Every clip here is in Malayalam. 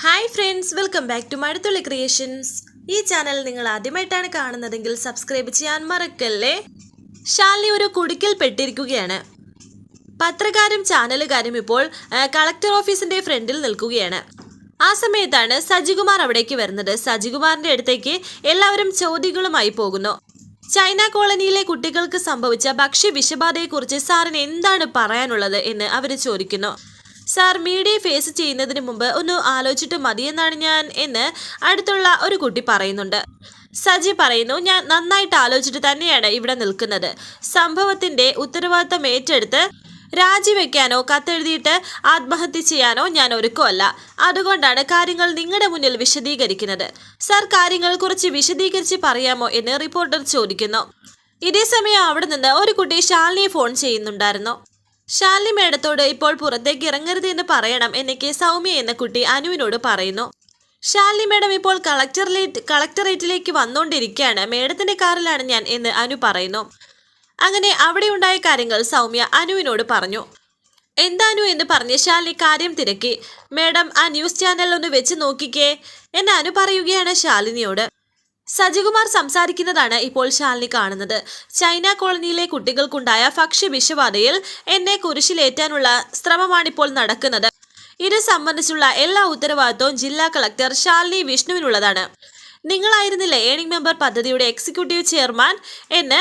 Hi friends welcome back to Mazhathulli creations ഈ ചാനൽ നിങ്ങൾ ആദ്യമായിട്ടാണ് കാണുന്നതെങ്കിൽ സബ്സ്ക്രൈബ് ചെയ്യാൻ മറക്കല്ലേ? ഷാലിനി ഒരു കുടുക്കിൽ പെട്ടിരിക്കുകയാണ്. പത്രക്കാരും ചാനലുകാരും ഇപ്പോൾ കളക്ടർ ഓഫീസിന്റെ ഫ്രണ്ടിൽ നിൽക്കുകയാണ്. ആ സമയത്താണ് സജികുമാർ അവിടേക്ക് വരുന്നത്. സജികുമാറിന്റെ അടുത്തേക്ക് എല്ലാവരും ചോദ്യങ്ങളുമായി പോകുന്നു. ചൈന കോളനിയിലെ കുട്ടികൾക്ക് സംഭവിച്ച ഭക്ഷ്യ വിഷബാധയെക്കുറിച്ച് സാറിന് എന്താണ് പറയാനുള്ളത് എന്ന് അവർ ചോദിക്കുന്നു. സാർ മീഡിയ ഫേസ് ചെയ്യുന്നതിന് മുമ്പ് ഒന്ന് ആലോചിച്ചിട്ട് മതിയെന്നാണ് ഞാൻ എന്ന് അടുത്തുള്ള ഒരു കുട്ടി പറയുന്നുണ്ട്. സജി പറയുന്നു ഞാൻ നന്നായിട്ട് ആലോചിച്ചിട്ട് തന്നെയാണ് ഇവിടെ നിൽക്കുന്നത്. സംഭവത്തിന്റെ ഉത്തരവാദിത്തം ഏറ്റെടുത്ത് രാജിവെക്കാനോ കത്തെഴുതിയിട്ട് ആത്മഹത്യ ചെയ്യാനോ ഞാൻ ഒരുക്കമല്ല. അതുകൊണ്ടാണ് കാര്യങ്ങൾ നിങ്ങളുടെ മുന്നിൽ വിശദീകരിക്കുന്നത്. സാർ കാര്യങ്ങൾ കുറച്ച് വിശദീകരിച്ച് പറയാമോ എന്ന് റിപ്പോർട്ടർ ചോദിക്കുന്നു. ഇതേ സമയം അവിടെ നിന്ന് ഒരു കുട്ടി ശാലിനിയെ ഫോൺ ചെയ്യുന്നുണ്ടായിരുന്നു. ശാലിനി മേഡത്തോട് ഇപ്പോൾ പുറത്തേക്ക് ഇറങ്ങരുത് എന്ന് പറയണം എനിക്ക് സൗമ്യ എന്ന കുട്ടി അനുവിനോട് പറയുന്നു. ശാലിനി മേഡം ഇപ്പോൾ കളക്ടറിലേറ്റ് കളക്ടറേറ്റിലേക്ക് വന്നുകൊണ്ടിരിക്കുകയാണ് മേഡത്തിന്റെ കാറിലാണ് ഞാൻ എന്ന് അനു പറയുന്നു. അങ്ങനെ അവിടെ ഉണ്ടായ കാര്യങ്ങൾ സൗമ്യ അനുവിനോട് പറഞ്ഞു. എന്താനു എന്ന് പറഞ്ഞ് ശാലിനി കാര്യം തിരക്കി. മേഡം ആ ന്യൂസ് ചാനൽ ഒന്ന് വെച്ച് നോക്കിക്കേ എന്ന് അനു പറയുകയാണ് ശാലിനിയോട്. സജികുമാർ സംസാരിക്കുന്നതാണ് ഇപ്പോൾ ശാലിനി കാണുന്നത്. ചൈന കോളനിയിലെ കുട്ടികൾക്കുണ്ടായ ഭക്ഷ്യ വിഷബാധയിൽ എന്നെ കുരിശിലേറ്റാനുള്ള ശ്രമമാണിപ്പോൾ നടക്കുന്നത്. ഇത് സംബന്ധിച്ചുള്ള എല്ലാ ഉത്തരവാദിത്വവും ജില്ലാ കളക്ടർ ശാലിനി വിഷ്ണുവിനുള്ളതാണ്. നിങ്ങളായിരുന്നില്ലേ ഏണിംഗ് മെമ്പർ പദ്ധതിയുടെ എക്സിക്യൂട്ടീവ് ചെയർമാൻ എന്ന്?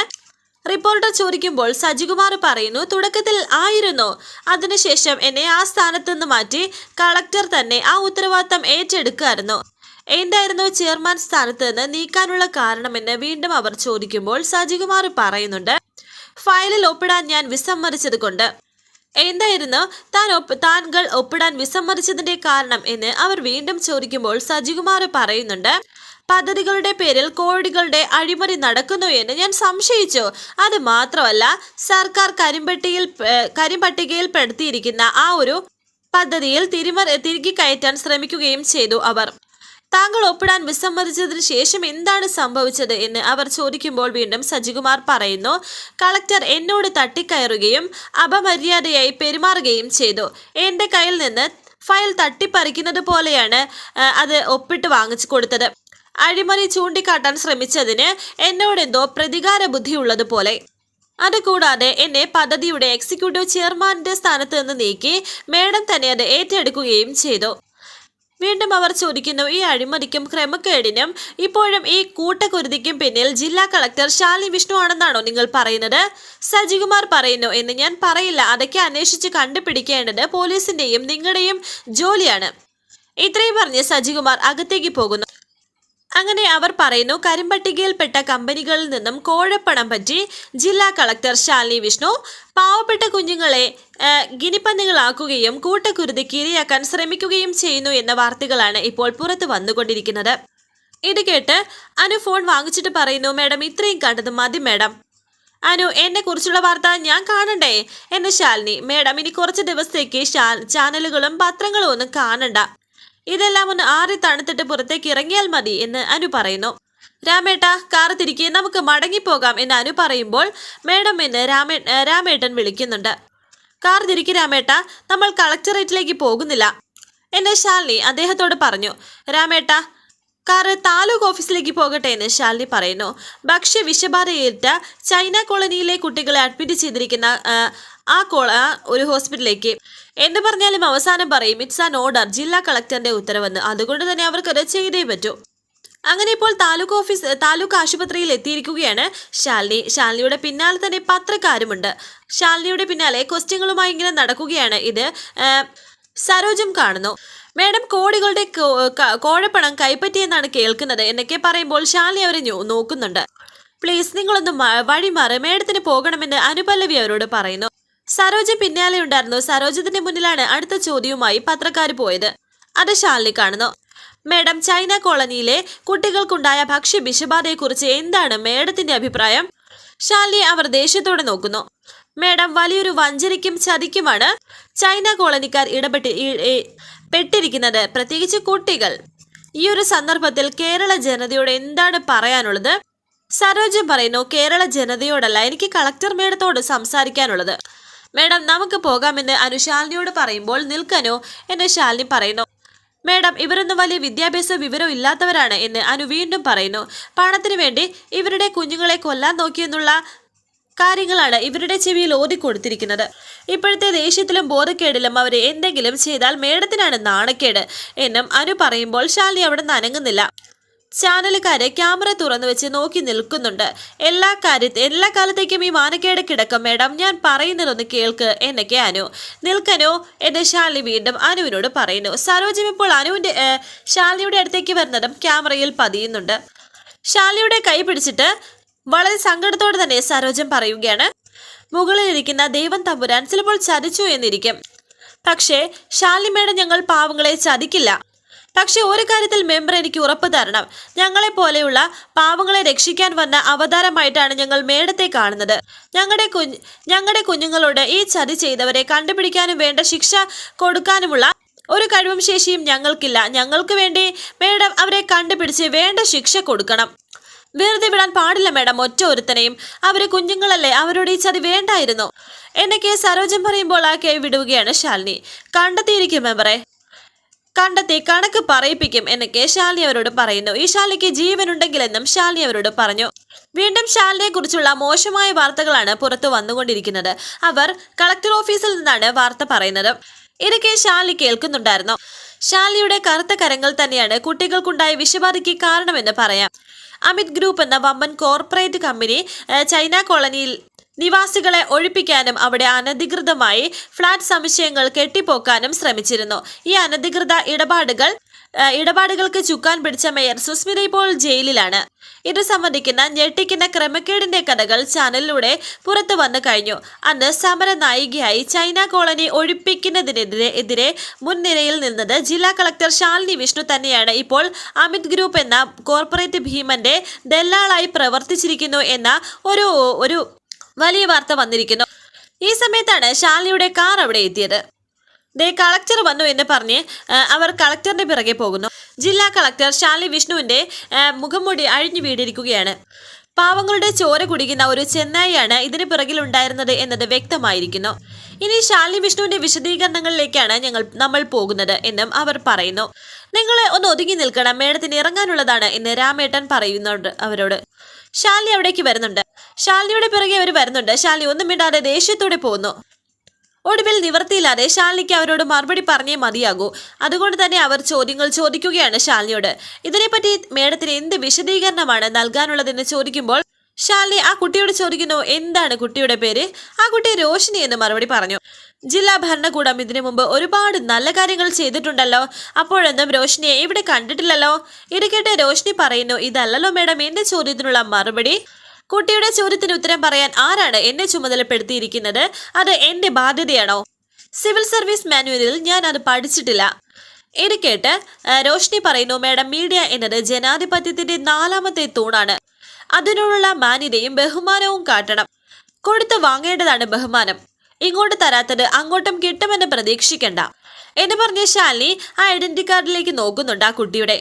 റിപ്പോർട്ടർ ചോദിക്കുമ്പോൾ സജികുമാർ പറയുന്നു തുടക്കത്തിൽ ആയിരുന്നു. അതിനുശേഷം എന്നെ ആ സ്ഥാനത്ത് നിന്ന് മാറ്റി കളക്ടർ തന്നെ ആ ഉത്തരവാദിത്തം ഏറ്റെടുക്കുമായിരുന്നു. എന്തായിരുന്നു ചെയർമാൻ സ്ഥാനത്ത് നിന്ന് നീക്കാനുള്ള കാരണമെന്ന് വീണ്ടും അവർ ചോദിക്കുമ്പോൾ സജികുമാർ പറയുന്നുണ്ട് ഫയലിൽ ഒപ്പിടാൻ ഞാൻ വിസമ്മതിച്ചത് കൊണ്ട് എന്തായിരുന്നു താൻ താങ്കൾ ഒപ്പിടാൻ വിസമ്മതിച്ചതിന്റെ കാരണം എന്ന് അവർ വീണ്ടും ചോദിക്കുമ്പോൾ സജികുമാർ പറയുന്നുണ്ട് പദ്ധതികളുടെ പേരിൽ കോടികളുടെ അഴിമതി നടക്കുന്നു എന്ന് ഞാൻ സംശയിച്ചു. അത് മാത്രമല്ല സർക്കാർ കരിമ്പട്ടിയിൽ കരിമ്പട്ടികയിൽ പെടുത്തിയിരിക്കുന്ന ആ ഒരു പദ്ധതിയിൽ തിരിമറി തിരികെ കയറ്റാൻ ശ്രമിക്കുകയും ചെയ്തു അവർ. താങ്കൾ ഒപ്പിടാൻ വിസമ്മതിച്ചതിന് ശേഷം എന്താണ് സംഭവിച്ചത് എന്ന് അവർ ചോദിക്കുമ്പോൾ വീണ്ടും സജികുമാർ പറയുന്നു കളക്ടർ എന്നോട് തട്ടിക്കയറുകയും അപമര്യാദയായി പെരുമാറുകയും ചെയ്തു. എന്റെ കയ്യിൽ നിന്ന് ഫയൽ തട്ടിപ്പറിക്കുന്നത് പോലെയാണ് അത് ഒപ്പിട്ട് വാങ്ങിച്ചു കൊടുത്തത്. അഴിമതി ചൂണ്ടിക്കാട്ടാൻ ശ്രമിച്ചതിന് എന്നോടെന്തോ പ്രതികാര ബുദ്ധിയുള്ളതുപോലെ അതുകൂടാതെ എന്നെ പദ്ധതിയുടെ എക്സിക്യൂട്ടീവ് ചെയർമാന്റെ സ്ഥാനത്ത് നിന്ന് നീക്കി മേഡം തന്നെ അത് ഏറ്റെടുക്കുകയും ചെയ്തു. വീണ്ടും അവർ ചോദിക്കുന്നു ഈ അഴിമതിക്കും ക്രമക്കേടിനും ഇപ്പോഴും ഈ കൂട്ടക്കുരുതിക്കും പിന്നിൽ ജില്ലാ കളക്ടർ ശാലി വിഷ്ണു ആണെന്നാണോ നിങ്ങൾ പറയുന്നത്? സജികുമാർ പറയുന്നു എന്ന് ഞാൻ പറയില്ല. അതൊക്കെ അന്വേഷിച്ച് കണ്ടുപിടിക്കേണ്ടത് പോലീസിന്റെയും നിങ്ങളുടെയും ജോലിയാണ്. ഇത്രയും പറഞ്ഞ് സജികുമാർ അകത്തേക്ക് പോകുന്നു. അങ്ങനെ അവർ പറയുന്നു കരിമ്പട്ടികയിൽപ്പെട്ട കമ്പനികളിൽ നിന്നും കോഴപ്പണം പറ്റി ജില്ലാ കളക്ടർ ശാലിനി വിഷ്ണു പാവപ്പെട്ട കുഞ്ഞുങ്ങളെ ഗിനിപ്പന്നികളാക്കുകയും കൂട്ടക്കുരുതി ഇരയാക്കാൻ ശ്രമിക്കുകയും ചെയ്യുന്നു എന്ന വാർത്തകളാണ് ഇപ്പോൾ പുറത്തു വന്നുകൊണ്ടിരിക്കുന്നത്. ഇത് കേട്ട് അനു ഫോൺ വാങ്ങിച്ചിട്ട് പറയുന്നു മേഡം ഇത്രയും കണ്ടത് മതി മേഡം. അനു എന്നെ കുറിച്ചുള്ള വാർത്ത ഞാൻ കാണണ്ടേ? എന്ന് ശാലിനി. മേഡം ഇനി കുറച്ച് ദിവസത്തേക്ക് ചാനലുകളും പത്രങ്ങളും ഒന്നും കാണണ്ട. ഇതെല്ലാം ഒന്ന് ആറി തണുത്തിട്ട് പുറത്തേക്ക് ഇറങ്ങിയാൽ മതി എന്ന് അനു പറയുന്നു. രാമേട്ട കാർ തിരികെ നമുക്ക് മടങ്ങിപ്പോകാം എന്ന് അനു പറയുമ്പോൾ മേഡം എന്ന് രാമേ രാമേട്ടൻ വിളിക്കുന്നുണ്ട്. കാർ തിരികെ രാമേട്ട നമ്മൾ കളക്ടറേറ്റിലേക്ക് പോകുന്നില്ല എന്ന് ശാലിനി അദ്ദേഹത്തോട് പറഞ്ഞു. രാമേട്ട കാറ് താലൂക്ക് ഓഫീസിലേക്ക് പോകട്ടെ എന്ന് ശാലിനി പറയുന്നു. ഭക്ഷ്യ വിഷബാധയേറ്റ ചൈന കോളനിയിലെ കുട്ടികളെ അഡ്മിറ്റ് ചെയ്തിരിക്കുന്ന ആ, കോള ഒരു ഹോസ്പിറ്റലിലേക്ക്. എന്ത് പറഞ്ഞാലും അവസാനം പറയും ഇറ്റ്സ് ആൻ ഓർഡർ ജില്ലാ കളക്ടറിന്റെ ഉത്തരവെന്ന്. അതുകൊണ്ട് തന്നെ അവർക്കത് ചെയ്തേ പറ്റൂ. അങ്ങനെ ഇപ്പോൾ താലൂക്ക് ഓഫീസ് താലൂക്ക് ആശുപത്രിയിൽ എത്തിയിരിക്കുകയാണ് ശാലിനി. ശാലിനിയുടെ പിന്നാലെ തന്നെ പത്രക്കാരുമുണ്ട്. ശാലിനിയുടെ പിന്നാലെ ക്വസ്റ്റ്യങ്ങളുമായി ഇങ്ങനെ നടക്കുകയാണ്. ഇത് സരോജം കാണുന്നു. മാഡം കോടികളുടെ കോഴപ്പണം കൈപ്പറ്റിയെന്നാണ് കേൾക്കുന്നത്. എന്നൊക്കെ പറയുമ്പോൾ ശാലിനി അവരെ നോക്കുന്നുണ്ട്. പ്ലീസ് നിങ്ങളൊന്ന് വഴിമാറ്. മേഡത്തിന് പോകണമെന്ന് അനുപല്ലവി അവരോട് പറയുന്നു. സരോജ പിന്നാലെ ഉണ്ടായിരുന്നു. സരോജത്തിന്റെ മുന്നിലാണ് അടുത്ത ചോദ്യവുമായി പത്രക്കാർ പോയത്. അത് ശാലിനി കാണുന്നു. മേഡം ചൈന കോളനിയിലെ കുട്ടികൾക്കുണ്ടായ ഭക്ഷ്യ വിഷബാധയെക്കുറിച്ച് എന്താണ് മേഡത്തിന്റെ അഭിപ്രായം? ശാലിനി അവർ ദേഷ്യത്തോടെ നോക്കുന്നു. മേഡം വലിയൊരു വഞ്ചനയ്ക്കും ചതിക്കുമാണ് ചൈന കോളനിക്കാർ ഇടപെട്ട് പെട്ടിരിക്കുന്നത്. പ്രത്യേകിച്ച് കുട്ടികൾ. ഈ ഒരു സന്ദർഭത്തിൽ കേരള ജനതയോട് എന്താണ് പറയാനുള്ളത്? സരോജം പറയുന്നു കേരള ജനതയോടല്ല എനിക്ക് കളക്ടർ മേഡത്തോട് സംസാരിക്കാനുള്ളത്. മേഡം നമുക്ക് പോകാമെന്ന് അനുശാലിനിയോട് പറയുമ്പോൾ നിൽക്കാനോ? എന്ന് ശാലിനി പറയുന്നു. മേഡം ഇവരൊന്നും വലിയ വിദ്യാഭ്യാസ വിവരം ഇല്ലാത്തവരാണ് എന്ന് അനു വീണ്ടും പറയുന്നു. പണത്തിനു വേണ്ടി ഇവരുടെ കുഞ്ഞുങ്ങളെ കൊല്ലാൻ നോക്കിയെന്നുള്ള കാര്യങ്ങളാണ് ഇവരുടെ ചെവിയിൽ ഓതി കൊടുത്തിരിക്കുന്നത് ഇപ്പോഴത്തെ ദേഷ്യത്തിലും ബോധക്കേടിലും അവർ എന്തെങ്കിലും ചെയ്താൽ മേഡത്തിനാണ് നാണക്കേട് എന്നും അനു പറയുമ്പോൾ ശാലിനി അവിടെ നിന്ന് അനങ്ങുന്നില്ല. ചാനലുകാരെ ക്യാമറ തുറന്നു വെച്ച് നോക്കി നിൽക്കുന്നുണ്ട്. എല്ലാ കാര്യത്തെ എല്ലാ കാലത്തേക്കും ഈ മാനക്കേട് കിടക്കും മേഡം. ഞാൻ പറയുന്നതൊന്ന് കേൾക്ക് എന്നൊക്കെ അനു. നിൽക്കനോ എന്ന് ഷാലി വീണ്ടും അനുവിനോട് പറയുന്നു. സരോജം ഇപ്പോൾ അനുവിന്റെ ഷാലിയുടെ അടുത്തേക്ക് വരുന്നതും ക്യാമറയിൽ പതിയുന്നുണ്ട്. ഷാലിയുടെ കൈ പിടിച്ചിട്ട് വളരെ സങ്കടത്തോടെ തന്നെ സരോജം പറയുകയാണ് മുകളിലിരിക്കുന്ന ദൈവം തമ്പുരാൻ ചിലപ്പോൾ ചതിച്ചു എന്നിരിക്കും. പക്ഷേ ഷാലി മേഡം ഞങ്ങൾ പാവങ്ങളെ ചതിക്കില്ല. പക്ഷെ ഒരു കാര്യത്തിൽ മെമ്പർ എനിക്ക് ഉറപ്പ് തരണം. ഞങ്ങളെ പോലെയുള്ള പാവങ്ങളെ രക്ഷിക്കാൻ വന്ന അവതാരമായിട്ടാണ് ഞങ്ങൾ മേടത്തെ കാണുന്നത്. ഞങ്ങളുടെ കുഞ്ഞ് ഞങ്ങളുടെ കുഞ്ഞുങ്ങളോട് ഈ ചതി ചെയ്തവരെ കണ്ടുപിടിക്കാനും വേണ്ട ശിക്ഷ കൊടുക്കാനുമുള്ള ഒരു കഴിവും ശേഷിയും ഞങ്ങൾക്കില്ല. ഞങ്ങൾക്ക് വേണ്ടി മേഡം അവരെ കണ്ടുപിടിച്ച് വേണ്ട ശിക്ഷ കൊടുക്കണം. വെറുതെ വിടാൻ പാടില്ല മേഡം. ഒറ്റ ഒരുത്തനെയും. അവർ കുഞ്ഞുങ്ങളല്ലേ. അവരോട് ഈ ചതി വേണ്ടായിരുന്നു. എന്നൊക്കെ സരോജം പറയുമ്പോൾ ആ കെ വിടുകയാണ് ശാലിനി. കണ്ടെത്തിയിരിക്കും മെമ്പറെ. കണ്ടെത്തി കണക്ക് പറയിപ്പിക്കും എന്നൊക്കെ ശാലിനി അവരോട് പറയുന്നു. ഈ ശാലിക്ക് ജീവനുണ്ടെങ്കിലെന്നും ശാലിനി അവരോട് പറഞ്ഞു. വീണ്ടും ശാലിനിയെ കുറിച്ചുള്ള മോശമായ വാർത്തകളാണ് പുറത്തു വന്നുകൊണ്ടിരിക്കുന്നത്. അവർ കളക്ടർ ഓഫീസിൽ നിന്നാണ് വാർത്ത പറയുന്നത്. ഇതൊക്കെ ശാലി കേൾക്കുന്നുണ്ടായിരുന്നു. ശാലിയുടെ കറുത്ത കരങ്ങൾ തന്നെയാണ് കുട്ടികൾക്കുണ്ടായ വിഷബാധയ്ക്ക് കാരണമെന്ന് പറയാം. അമിത് ഗ്രൂപ്പ് എന്ന വമ്പൻ കോർപ്പറേറ്റ് കമ്പനി ചൈന കോളനിയിൽ നിവാസികളെ ഒഴിപ്പിക്കാനും അവിടെ അനധികൃതമായി ഫ്ളാറ്റ് സമുച്ചയങ്ങൾ കെട്ടിപ്പോക്കാനും ശ്രമിച്ചിരുന്നു. ഈ അനധികൃത ഇടപാടുകൾ ഇടപാടുകൾക്ക് ചുക്കാൻ പിടിച്ച മേയർ സുസ്മിത ഇപ്പോൾ ജയിലിലാണ്. ഇത് സംബന്ധിക്കുന്ന ഞെട്ടിക്കുന്ന ക്രമക്കേടിന്റെ കഥകൾ ചാനലിലൂടെ പുറത്തു വന്നു കഴിഞ്ഞു. അന്ന് സമര നായികയായി ചൈന കോളനി ഒഴിപ്പിക്കുന്നതിനെതിരെ എതിരെ മുൻനിരയിൽ നിന്നത് ജില്ലാ കളക്ടർ ശാലിനി വിഷ്ണു തന്നെയാണ്. ഇപ്പോൾ അമിത് ഗ്രൂപ്പ് എന്ന കോർപ്പറേറ്റ് ഭീമന്റെ ദല്ലാളായി പ്രവർത്തിച്ചിരിക്കുന്നു എന്ന ഒരു ഒരു വലിയ വാർത്ത വന്നിരിക്കുന്നു. ഈ സമയത്താണ് ശാലിനിയുടെ കാർ അവിടെ എത്തിയത്. ദേ കളക്ടർ വന്നു എന്ന് പറഞ്ഞ് അവർ കളക്ടറിന്റെ പിറകെ പോകുന്നു. ജില്ലാ കളക്ടർ ശാലി വിഷ്ണുവിന്റെ മുഖംമുടി അഴിഞ്ഞു വീടിരിക്കുകയാണ് പാവങ്ങളുടെ ചോര കുടിക്കുന്ന ഒരു ചെന്നായിയാണ് ഇതിന് പിറകിലുണ്ടായിരുന്നത് എന്നത് വ്യക്തമായിരിക്കുന്നു. ഇനി ശാലി വിഷ്ണുവിന്റെ വിശദീകരണങ്ങളിലേക്കാണ് ഞങ്ങൾ നമ്മൾ പോകുന്നത് എന്നും അവർ പറയുന്നു. നിങ്ങൾ ഒന്ന് ഒതുങ്ങി നിൽക്കണം. മേഡത്തിന് ഇറങ്ങാനുള്ളതാണ് എന്ന് രാമേട്ടൻ പറയുന്നുണ്ട് അവരോട്. ശാലിനി അവിടേക്ക് വരുന്നുണ്ട്. ശാലിനിയുടെ പിറകെ അവർ വരുന്നുണ്ട്. ശാലി ഒന്നും മിണ്ടാതെ ദേഷ്യത്തോടെ പോകുന്നു. ഒടുവിൽ നിവർത്തിയില്ലാതെ ശാലിനിക്ക് അവരോട് മറുപടി പറഞ്ഞേ മതിയാകൂ. അതുകൊണ്ട് തന്നെ അവർ ചോദ്യങ്ങൾ ചോദിക്കുകയാണ് ശാലിനിയോട്. ഇതിനെപ്പറ്റി മേഡത്തിന് എന്ത് വിശദീകരണമാണ് നൽകാനുള്ളതെന്ന് ചോദിക്കുമ്പോൾ ശാലിനി ആ കുട്ടിയോട് ചോദിക്കുന്നു എന്താണ് കുട്ടിയുടെ പേര്? ആ കുട്ടി രോഷിനി എന്ന് മറുപടി പറഞ്ഞു. ജില്ലാ ഭരണകൂടം ഇതിനു മുമ്പ് ഒരുപാട് നല്ല കാര്യങ്ങൾ ചെയ്തിട്ടുണ്ടല്ലോ. അപ്പോഴൊന്നും രോഷിനിയെ ഇവിടെ കണ്ടിട്ടില്ലല്ലോ. ഇത് രോഷിനി പറയുന്നു ഇതല്ലല്ലോ മേഡം എന്റെ ചോദ്യത്തിനുള്ള മറുപടി. കുട്ടിയുടെ ചോദ്യത്തിന് ഉത്തരം പറയാൻ ആരാണ് എന്നെ ചുമതലപ്പെടുത്തിയിരിക്കുന്നത്? അത് എന്റെ ബാധ്യതയാണോ? സിവിൽ സർവീസ് മാനുവലിൽ ഞാൻ അത് പഠിച്ചിട്ടില്ല. ഇത് കേട്ട് രോഷ്നി പറയുന്നു മേഡം മീഡിയ എന്നത് ജനാധിപത്യത്തിന്റെ നാലാമത്തെ തൂണാണ്. അതിനോടുള്ള മാന്യതയും ബഹുമാനവും കാട്ടണം. കൊടുത്തു വാങ്ങേണ്ടതാണ് ബഹുമാനം. ഇങ്ങോട്ട് തരാത്തത് അങ്ങോട്ടും കിട്ടുമെന്ന് പ്രതീക്ഷിക്കണ്ട. എന്ന് പറഞ്ഞ ശാലിനി ആ ഐഡന്റി കാർഡിലേക്ക് നോക്കുന്നുണ്ട് ആ കുട്ടിയുടെ.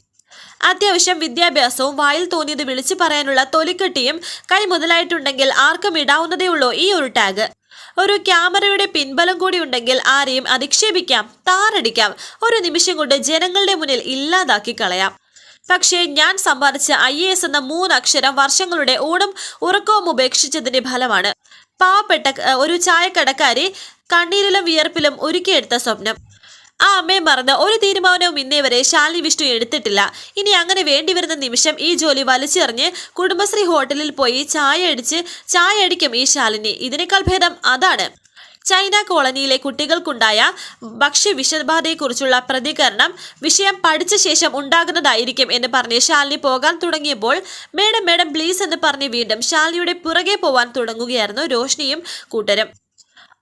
അത്യാവശ്യം വിദ്യാഭ്യാസവും വായിൽ തോന്നിയത് വിളിച്ചു പറയാനുള്ള തൊലിക്കെട്ടിയും കൈ മുതലായിട്ടുണ്ടെങ്കിൽ ആർക്കും ഇടാവുന്നതേ ഉള്ളൂ ഈ ഒരു ടാഗ്. ഒരു ക്യാമറയുടെ പിൻബലം കൂടി ഉണ്ടെങ്കിൽ ആരെയും അധിക്ഷേപിക്കാം താറടിക്കാം ഒരു നിമിഷം കൊണ്ട് ജനങ്ങളുടെ മുന്നിൽ ഇല്ലാതാക്കി കളയാം. പക്ഷേ ഞാൻ സമ്പാദിച്ച ഐ എ എസ് എന്ന മൂന്നക്ഷരം വർഷങ്ങളുടെ ഊണും ഉറക്കവും ഉപേക്ഷിച്ചതിന്റെ ഫലമാണ്. പാവപ്പെട്ട ഒരു ചായക്കടക്കാരി കണ്ണീരിലും വിയർപ്പിലും ഒരുക്കിയെടുത്ത സ്വപ്നം. ആ അമ്മയെ മറന്ന് ഒരു തീരുമാനവും ഇന്നേ വരെ ശാലിനി വിഷ്ണു എടുത്തിട്ടില്ല. ഇനി അങ്ങനെ വേണ്ടി വരുന്ന നിമിഷം ഈ ജോലി വലിച്ചെറിഞ്ഞ് കുടുംബശ്രീ ഹോട്ടലിൽ പോയി ചായ അടിച്ച് ചായ അടിക്കും ഈ ശാലിനി. ഇതിനേക്കാൾ ഭേദം അതാണ്. ചൈന കോളനിയിലെ കുട്ടികൾക്കുണ്ടായ ഭക്ഷ്യ വിഷബാധയെക്കുറിച്ചുള്ള പ്രതികരണം വിഷയം പഠിച്ച ശേഷം ഉണ്ടാകുന്നതായിരിക്കും എന്ന് പറഞ്ഞ് ശാലിനി പോകാൻ തുടങ്ങിയപ്പോൾ മേഡം മേഡം പ്ലീസ് എന്ന് പറഞ്ഞ് വീണ്ടും ശാലിനിയുടെ പുറകെ പോവാൻ തുടങ്ങുകയായിരുന്നു രോഷ്നിയും കൂട്ടരും.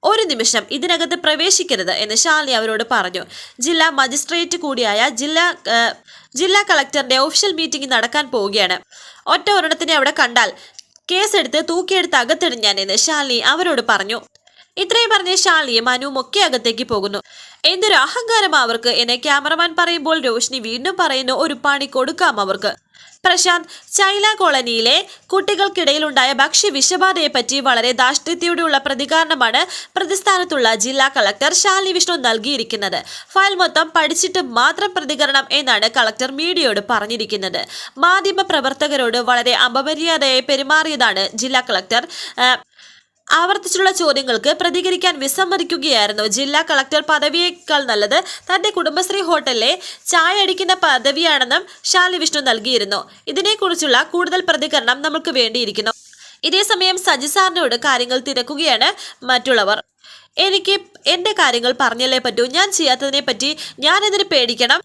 ഒരു നിമിഷം ഇതിനകത്ത് പ്രവേശിക്കരുത് എന്ന് ഷാലി അവരോട് പറഞ്ഞു. ജില്ലാ മജിസ്ട്രേറ്റ് കൂടിയായ ജില്ലാ ജില്ലാ കളക്ടറിന്റെ ഒഫീഷ്യൽ മീറ്റിംഗ് നടക്കാൻ പോവുകയാണ്. ഒറ്റ ഒരെണ്ണത്തിനെ അവിടെ കണ്ടാൽ കേസെടുത്ത് തൂക്കിയെടുത്ത് അകത്തിടും ഞാൻ എന്ന് ശാലിനി അവരോട് പറഞ്ഞു. ഇത്രയും പറഞ്ഞ് ഷാളിയും മനുവും ഒക്കെ അകത്തേക്ക് പോകുന്നു. എന്തൊരു അഹങ്കാരം അവർക്ക് എന്നെ ക്യാമറമാൻ പറയുമ്പോൾ രോഷിനി വീണ്ടും പറയുന്നു ഒരു പണി കൊടുക്കാം അവർക്ക്. പ്രശാന്ത് ചൈല കോളനിയിലെ കുട്ടികൾക്കിടയിലുണ്ടായ ഭക്ഷ്യ വിഷബാധയെ പറ്റി വളരെ ധാർഷ്ട്യത്തോടെയുള്ള പ്രതികരണമാണ് പ്രതിസ്ഥാനത്തുള്ള ജില്ലാ കളക്ടർ ശാലിനി വിഷ്ണു നൽകിയിരിക്കുന്നത്. ഫയൽ മൊത്തം പഠിച്ചിട്ട് മാത്രം പ്രതികരണം എന്നാണ് കളക്ടർ മീഡിയയോട് പറഞ്ഞിരിക്കുന്നത്. മാധ്യമ പ്രവർത്തകരോട് വളരെ അപമര്യാദയായി പെരുമാറിയതാണ് ജില്ലാ കളക്ടർ ആവർത്തിച്ചുള്ള ചോദ്യങ്ങൾക്ക് പ്രതികരിക്കാൻ വിസമ്മതിക്കുകയായിരുന്നു ജില്ലാ കളക്ടർ പദവിയേക്കാൾ നല്ലത് തന്റെ കുടുംബശ്രീ ഹോട്ടലിലെ ചായ അടിക്കുന്ന പദവിയാണെന്നും ഷാലി വിഷ്ണു നൽകിയിരുന്നു. ഇതിനെക്കുറിച്ചുള്ള കൂടുതൽ പ്രതികരണം നമുക്ക് വേണ്ടിയിരിക്കുന്നു. ഇതേസമയം സജി സാറിനോട് കാര്യങ്ങൾ തിരക്കുകയാണ് മറ്റുള്ളവർ. എനിക്ക് എന്റെ കാര്യങ്ങൾ പറഞ്ഞല്ലേ പറ്റൂ? ഞാൻ ചെയ്യാത്തതിനെ പറ്റി ഞാൻ ഇതിന് പേടിക്കണം?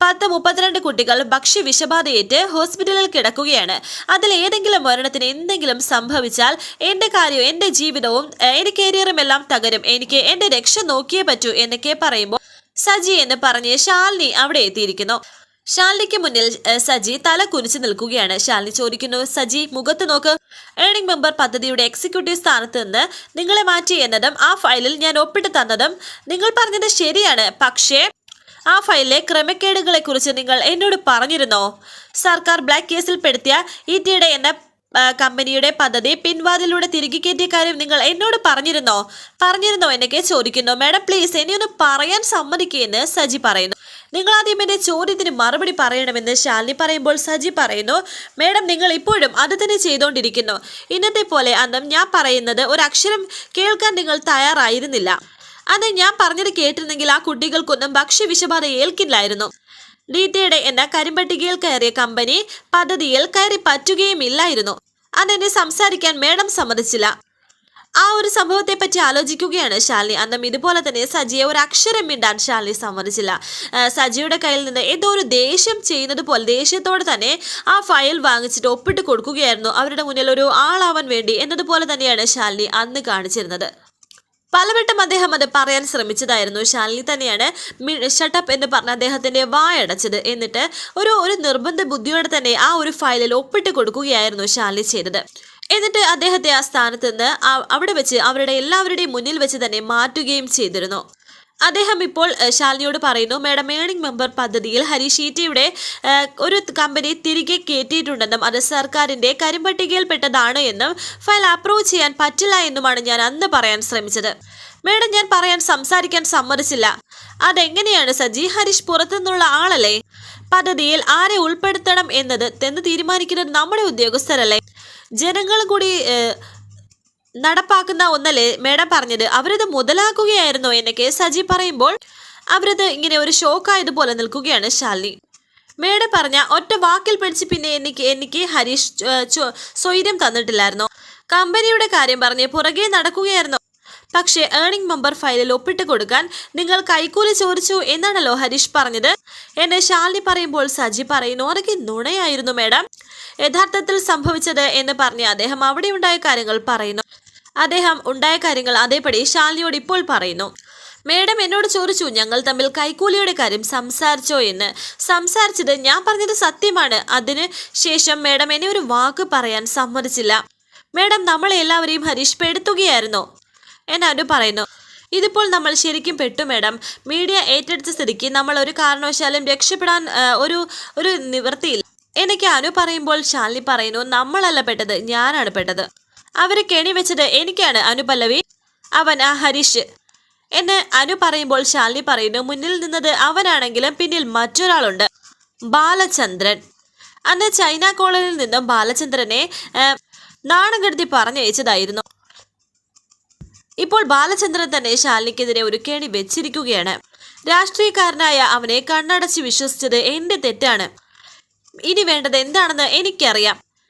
പത്ത് മുപ്പത്തിരണ്ട് കുട്ടികൾ ഭക്ഷ്യ വിഷബാധയേറ്റ് ഹോസ്പിറ്റലിൽ കിടക്കുകയാണ്. അതിൽ ഏതെങ്കിലും മരണത്തിന് എന്തെങ്കിലും സംഭവിച്ചാൽ എന്റെ കാര്യവും എന്റെ ജീവിതവും എന്റെ കരിയറും എല്ലാം തകരും. എനിക്ക് എന്റെ രക്ഷ നോക്കിയേ പറ്റൂ എന്നൊക്കെ പറയുമ്പോൾ സജി എന്ന് പറഞ്ഞ് ശാലിനി അവിടെ എത്തിയിരിക്കുന്നു. ശാലിനിക്ക് മുന്നിൽ സജി തല കുനിച്ചു നിൽക്കുകയാണ്. ശാലിനി ചോദിക്കുന്നു സജി മുഖത്ത് നോക്ക്. ഏണിംഗ് മെമ്പർ പദ്ധതിയുടെ എക്സിക്യൂട്ടീവ് സ്ഥാനത്ത് നിന്ന് നിങ്ങളെ മാറ്റി എന്നതും ആ ഫയലിൽ ഞാൻ ഒപ്പിട്ട് തന്നതും നിങ്ങൾ പറഞ്ഞത് ശരിയാണ്. പക്ഷേ ആ ഫയലിലെ ക്രമക്കേടുകളെ കുറിച്ച് നിങ്ങൾ എന്നോട് പറഞ്ഞിരുന്നോ? സർക്കാർ ബ്ലാക്ക് കേസിൽ പെടുത്തിയ ഇ ടിയുടെ എന്ന കമ്പനിയുടെ പദ്ധതി പിൻവാതിലൂടെ തിരികെ കയറ്റിയ കാര്യം നിങ്ങൾ എന്നോട് പറഞ്ഞിരുന്നോ? പറഞ്ഞിരുന്നോ എന്നൊക്കെ ചോദിക്കുന്നു. മാഡം പ്ലീസ് ഒന്ന് പറയാൻ സമ്മതിക്കുകയെന്ന് സജി പറയുന്നു. നിങ്ങൾ ആദ്യം എന്റെ ചോദ്യത്തിന് മറുപടി പറയണമെന്ന് ശാലിനി പറയുമ്പോൾ സജി പറയുന്നു മേഡം നിങ്ങൾ ഇപ്പോഴും അത് തന്നെ ചെയ്തുകൊണ്ടിരിക്കുന്നു ഇന്നത്തെ പോലെ അന്നും ഞാൻ പറയുന്നത് ഒരു അക്ഷരം കേൾക്കാൻ നിങ്ങൾ തയ്യാറായിരുന്നില്ല. അന്ന് ഞാൻ പറഞ്ഞത് കേട്ടിരുന്നെങ്കിൽ ആ കുട്ടികൾക്കൊന്നും ഭക്ഷ്യവിഷബാധ ഏൽക്കില്ലായിരുന്നു. ഡീറ്റയുടെ എന്ന കരിമ്പട്ടികയിൽ കയറിയ കമ്പനി പദ്ധതിയിൽ കയറി പറ്റുകയും ഇല്ലായിരുന്നു. അതെന്നെ സംസാരിക്കാൻ മേഡം സമ്മതിച്ചില്ല. ആ ഒരു സംഭവത്തെ പറ്റി ആലോചിക്കുകയാണ് ശാലിനി. അന്നും ഇതുപോലെ തന്നെ സജിയെ ഒരു അക്ഷരം മിണ്ടാൻ ശാലിനി സമ്മതിച്ചില്ല. സജിയുടെ കയ്യിൽ നിന്ന് ഏതോ ഒരു ദേഷ്യം ചെയ്യുന്നത് പോലെ ദേഷ്യത്തോടെ തന്നെ ആ ഫയൽ വാങ്ങിച്ചിട്ട് ഒപ്പിട്ട് കൊടുക്കുകയായിരുന്നു. അവരുടെ മുന്നിൽ ഒരു ആളാവാൻ വേണ്ടി എന്നതുപോലെ തന്നെയാണ് ശാലിനി അന്ന് കാണിച്ചിരുന്നത്. പലവട്ടം അദ്ദേഹം അത് പറയാൻ ശ്രമിച്ചതായിരുന്നു. ശാലിനി തന്നെയാണ് ഷട്ടപ്പ് എന്ന് പറഞ്ഞ അദ്ദേഹത്തിന്റെ വായടച്ചത്. എന്നിട്ട് ഒരു ഒരു നിർബന്ധ ബുദ്ധിയോടെ തന്നെ ആ ഒരു ഫയലിൽ ഒപ്പിട്ട് കൊടുക്കുകയായിരുന്നു ശാലിനി ചെയ്തത്. എന്നിട്ട് അദ്ദേഹത്തെ ആ സ്ഥാനത്ത് നിന്ന് അവിടെ വെച്ച് അവരുടെ എല്ലാവരുടെയും മുന്നിൽ വെച്ച് തന്നെ മാറ്റുകയും ചെയ്തിരുന്നു. അദ്ദേഹം ഇപ്പോൾ ശാലിനിയോട് പറയുന്നു മേഡം ഏണിംഗ് മെമ്പർ പദ്ധതിയിൽ ഹരീഷ് ഈറ്റയുടെ ഒരു കമ്പനി തിരികെ കയറ്റിയിട്ടുണ്ടെന്നും അത് സർക്കാരിന്റെ കരിമ്പട്ടികയിൽപ്പെട്ടതാണ് എന്നും ഫയൽ അപ്രൂവ് ചെയ്യാൻ പറ്റില്ല എന്നുമാണ് ഞാൻ അന്ന് പറയാൻ ശ്രമിച്ചത്. മേഡം ഞാൻ പറയാൻ സംസാരിക്കാൻ സമ്മതിച്ചില്ല. അതെങ്ങനെയാണ് സജി? ഹരീഷ് പുറത്തുനിന്നുള്ള ആളല്ലേ? പദ്ധതിയിൽ ആരെ ഉൾപ്പെടുത്തണം എന്നത് തെന്ന് തീരുമാനിക്കുന്നത് നമ്മുടെ ഉദ്യോഗസ്ഥരല്ലേ? ജനങ്ങൾ കൂടി നടപ്പാക്കുന്ന ഒന്നല്ലേ? മേഡം പറഞ്ഞത് അവരത് മുതലാക്കുകയായിരുന്നോ എന്നൊക്കെ സജി പറയുമ്പോൾ. അവരത് ഇങ്ങനെ ഒരു ഷോക്കായതുപോലെ നിൽക്കുകയാണ് ശാലിനി. മേഡം പറഞ്ഞ ഒറ്റ വാക്കിൽ പിടിച്ച് പിന്നെ എനിക്ക് എനിക്ക് ഹരീഷ് സ്വൈര്യം തന്നിട്ടില്ലായിരുന്നു. കമ്പനിയുടെ കാര്യം പറഞ്ഞ് പുറകെ നടക്കുകയായിരുന്നു. പക്ഷേ ഏണിംഗ് മെമ്പർ ഫയലിൽ ഒപ്പിട്ട് കൊടുക്കാൻ നിങ്ങൾ കൈക്കൂലി ചോദിച്ചു എന്നാണല്ലോ ഹരീഷ് പറഞ്ഞത്. എന്നെ ശാലിനി പറയുമ്പോൾ സജി പറയുന്നു അതൊക്കെ നുണയായിരുന്നു മേഡം. യഥാർത്ഥത്തിൽ സംഭവിച്ചത് എന്ന് പറഞ്ഞ് അദ്ദേഹം അവിടെ ഉണ്ടായ കാര്യങ്ങൾ പറയുന്നു. അദ്ദേഹം ഉണ്ടായ കാര്യങ്ങൾ അതേപടി ശാലിനിയോട് ഇപ്പോൾ പറയുന്നു. മേഡം എന്നോട് ചോദിച്ചു ഞങ്ങൾ തമ്മിൽ കൈക്കൂലിയുടെ കാര്യം സംസാരിച്ചോ എന്ന്. സംസാരിച്ചത് ഞാൻ പറഞ്ഞത് സത്യമാണ്. അതിന് ശേഷം മേഡം എന്നെ ഒരു വാക്ക് പറയാൻ സമ്മതിച്ചില്ല. മേഡം നമ്മളെ എല്ലാവരെയും ഹരീഷ് പെടുത്തുകയായിരുന്നു എന്നവര് പറയുന്നു ഇതിപ്പോൾ നമ്മൾ ശരിക്കും പെട്ടു മേഡം. മീഡിയ ഏറ്റെടുത്ത സ്ഥിതിക്ക് നമ്മൾ ഒരു കാരണവശാലും രക്ഷപ്പെടാൻ ഒരു ഒരു നിവൃത്തിയില്ല. എനിക്ക് അനു പറയുമ്പോൾ ശാലിനി പറയുന്നു നമ്മളല്ല പെട്ടത് ഞാനാണ് പെട്ടത്. അവരെ കെണി വെച്ചത് എനിക്കാണ് അനുപല്ലവി അവൻ ആ ഹരീഷ്. എന്ന് അനു പറയുമ്പോൾ ശാലിനി പറയുന്നു മുന്നിൽ നിന്നത് അവനാണെങ്കിലും പിന്നിൽ മറ്റൊരാളുണ്ട് ബാലചന്ദ്രൻ. അന്ന് ചൈന കോളനിൽ നിന്നും ബാലചന്ദ്രനെ ആ, നാണം കെടുത്തി പറഞ്ഞയച്ചതായിരുന്നു ഇപ്പോൾ ബാലചന്ദ്രൻ തന്നെ ശാലിനിക്കെതിരെ ഒരു കേണി വെച്ചിരിക്കുകയാണ്. രാഷ്ട്രീയക്കാരനായ അവനെ കണ്ണടച്ച് വിശ്വസിച്ചത് എന്റെ തെറ്റാണ്. ഇനി വേണ്ടത് എന്താണെന്ന് എനിക്കറിയാം.